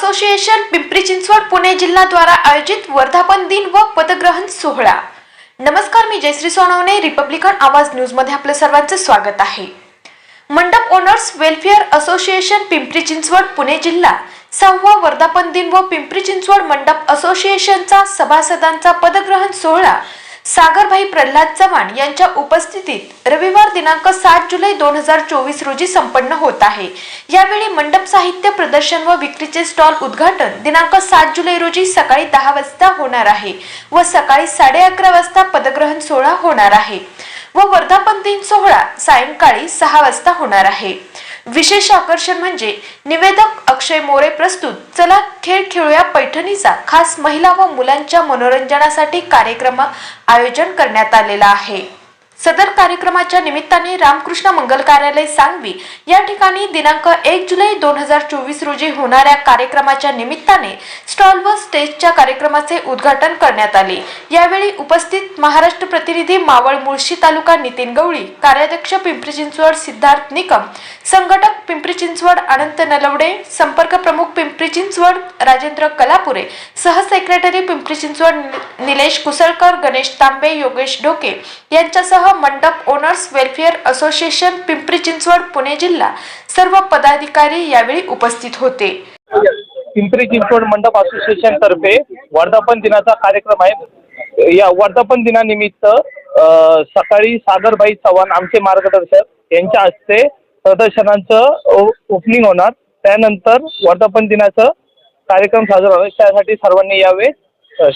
Association Pimpri Chinchwad Pune जिल्हा द्वारा आयोजित वर्धापन दिन व पदग्रहण सोहळा. नमस्कार मी जयश्री सोनवणे रिपब्लिकन आवाज न्यूजमध्ये आपलं सर्वांचं स्वागत आहे. Mandap owners welfare association Pimpri Chinchwad Pune जिल्हा. सहावा वर्धापन दिन व पिंपरी चिंचवड मंडप असोसिएशनचा सभासदांचा पदग्रहण सोहळा. सागरभाई प्रल्हाद चव्हाण यांच्या उपस्थितीत रविवार दिनांक सात जुलै दोन हजार चोवीस रोजी संपन्न होत आहे. यावेळी मंडप साहित्य प्रदर्शन व विक्रीचे स्टॉल उद्घाटन दिनांक सात जुलै रोजी सकाळी दहा वाजता होणार आहे व सकाळी साडे अकरा वाजता पदग्रहण सोहळा होणार आहे व वर्धापन दिन सोहळा सायंकाळी सहा वाजता होणार आहे. विशेष आकर्षण म्हणजे निवेदक अक्षय मोरे प्रस्तुत चला खेळ खेळूया पैठणीचा. खास महिला व मुलांच्या मनोरंजनासाठी कार्यक्रम आयोजन करण्यात आलेला आहे. सदर कार्यक्रमाच्या निमित्ताने रामकृष्ण मंगल कार्यालय सांगवी या ठिकाणी दिनांक एक जुलै दोन हजार चोवीस रोजी होणाऱ्या कार्यक्रमाच्या निमित्ताने स्टॉल व स्टेजच्या कार्यक्रमाचे उद्घाटन करण्यात आले. यावेळी उपस्थित महाराष्ट्र प्रतिनिधी मावळ मुळशी तालुका नितीन गवळी कार्याध्यक्ष पिंपरी चिंचवड सिद्धार्थ निकम संघटक पिंपरी चिंचवड अनंत नलवडे संपर्क प्रमुख पिंपरी चिंचवड राजेंद्र कलापुरे सह सेक्रेटरी पिंपरी चिंचवड निलेश कुसळकर गणेश तांबे योगेश ढोके यांच्यासह Mandap owners welfare association Pimpri Chinchwad Pune जिल्हा सर्व पदाधिकारी यावेळी उपस्थित होते. पिंपरी चिंचवड मंडप असोसिएशन तर्फे वर्धापन दिनाचा कार्यक्रम आहे. या वर्धापन दिनानिमित्त सकाळी सागरभाई चव्हाण आमचे मार्गदर्शक यांच्या हस्ते प्रदर्शनांचं ओपनिंग होणार. त्यानंतर वर्धापन दिनाचं कार्यक्रम साजरा होणार. त्यासाठी सर्वांनी यावे अ,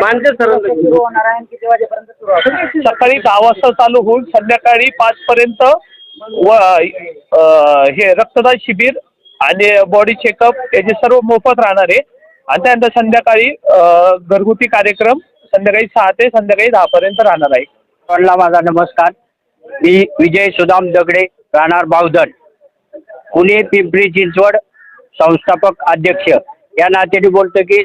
मानते सर सुरू होणार आहे आणि किती वाजेपर्यंत सुरू होणार सकाळी दहा वाजता चालू होऊन संध्याकाळी पाच पर्यंत व अ, हे रक्तदान शिबिर आणि बॉडी चेकअप याचे सर्व मोफत राहणार आहे. आणि त्यानंतर संध्याकाळी अ, घरगुती कार्यक्रम संध्याकाळी सहा ते संध्याकाळी दहा पर्यंत राहणार आहे. सर्वांना माझा नमस्कार. मी विजय सुदाम दगडे राहणार बावधन. पुणे पिंपरी चिंचवड संस्थापक अध्यक्ष. या नात्याने बोलतो की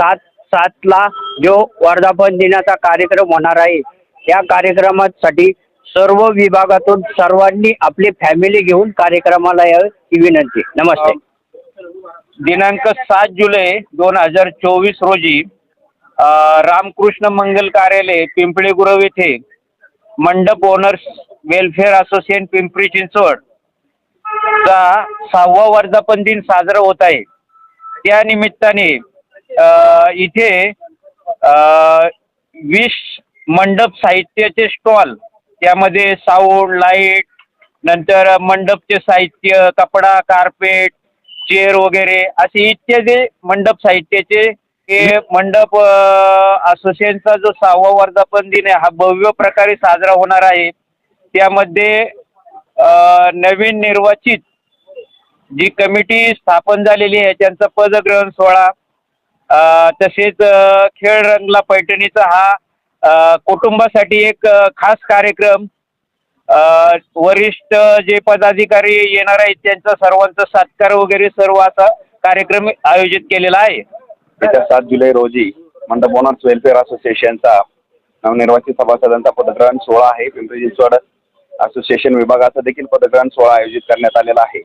सात सातला जो वर्धापन दिनाचा कार्यक्रम होणार आहे त्या कार्यक्रमासाठी सर्व विभागातून सर्वांनी आपली फॅमिली घेऊन कार्यक्रमाला यावे ही विनंती. नमस्ते. दिनांक सात जुलै दोन हजार चोवीस रोजी रामकृष्ण मंगल कार्यालय पिंपळी गुरव येथे Mandap owners welfare association Pimpri Chinchwad चा सहावा वर्धापन दिन साजरा होत आहे. त्या निमित्ताने इथे वीस मंडप साहित्याचे स्टॉल त्यामध्ये साऊंड लाइट नंतर मंडपचे साहित्य कपडा कार्पेट चेअर वगैरे असे इत्यादी मंडप साहित्याचे हे मंडप असोसिएशनचा जो सहावा वर्धापन दिन आहे हा भव्य प्रकारे साजरा होणार आहे. त्यामध्ये नवीन निर्वाचित जी कमिटी स्थापन झालेली आहे त्यांचा पदग्रहण सोहळा तसेच खेळ रंगला पैठणीचा हा कुटुंबासाठी एक खास कार्यक्रम. वरिष्ठ जे पदाधिकारी येणार आहेत त्यांचा सर्वांचा सत्कार वगैरे सर्व असा कार्यक्रम आयोजित केलेला आहे. येत्या सात जुलै रोजी मंडप ओनर्स वेलफेअर असोसिएशनचा नवनिर्वाचित सभासदांचा पदग्रहण सोहळा आहे. पिंपरी चिंचवड असोसिएशन विभागाचा देखील पदग्रहण सोहळा आयोजित करण्यात आलेला आहे.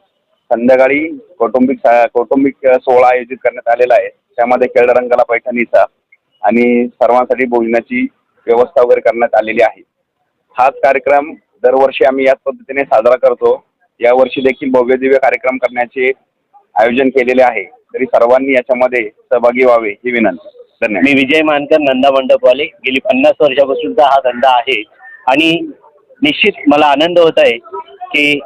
संध्याकाळी कौटुंबिक कौटुंबिक सोहळा आयोजित करण्यात आलेला आहे. त्यामध्ये खेळरंगाला पैठणीचा आणि सर्वांसाठी भोजनाची व्यवस्था वगैरे करण्यात आलेली आहे. हाच कार्यक्रम दरवर्षी आम्ही याच पद्धतीने साजरा करतो. यावर्षी देखील भव्य दिव्य कार्यक्रम करण्याचे आयोजन केलेले आहे. तरी सर्वांनी याच्यामध्ये सहभागी व्हावे ही विनंती. धन्यवाद. मी विजय मानकर नंदा मंडपवाले. गेली पन्नास वर्षापासूनचा हा धंदा आहे. आणि निश्चित मला आनंद होत आहे की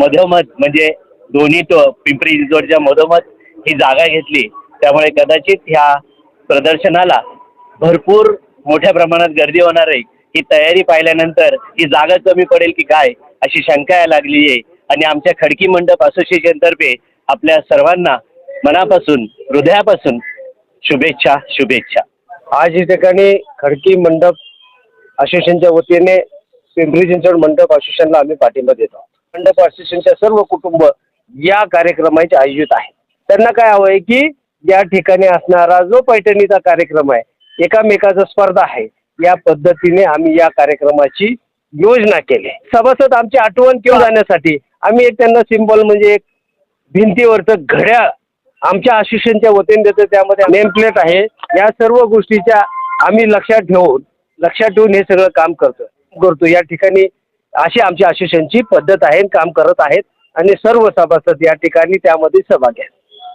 मधोमध म्हणजे दोन्ही तो पिंपरी चिंचवडच्या मधोमध ही जागा घेतली. त्यामुळे कदाचित ह्या प्रदर्शनाला भरपूर मोठ्या प्रमाणात गर्दी होणार आहे. ही तयारी पाहिल्यानंतर ही जागा कमी पडेल की काय अशी शंका या लागली आहे. आणि आमच्या खडकी मंडप असोसिएशनतर्फे आपल्या सर्वांना मनापासून हृदयापासून शुभेच्छा शुभेच्छा. आज या ठिकाणी खडकी मंडप असोसिएशनच्या वतीने पिंपरी चिंचवड मंडप असोसिएशनला आम्ही पाठिंबा देतो मंडप असोसिएशनच्या सर्व कुटुंब या कार्यक्रमाचे आयोजित आहे त्यांना काय हवं आहे की या ठिकाणी असणारा जो पैठणीचा कार्यक्रम आहे एकामेकाचा स्पर्धा आहे या पद्धतीने आम्ही या कार्यक्रमाची योजना केली. सभासद आमची आठवण किंवा जाण्यासाठी आम्ही एक त्यांना सिम्बॉल म्हणजे एक भिंतीवरचं घड्याळ आमच्या असोसिएशनच्या वतीने देतो. त्यामध्ये नेमप्लेट आहे. या सर्व गोष्टीच्या आम्ही लक्षात ठेवून लक्षात ठेवून हे सगळं काम करतो करतो. या ठिकाणी अशी आमच्या असोसिएशनची पद्धत आहे काम करत आहेत. आणि सर्व सभासद या ठिकाणी त्यामध्ये सहभागी आहेत.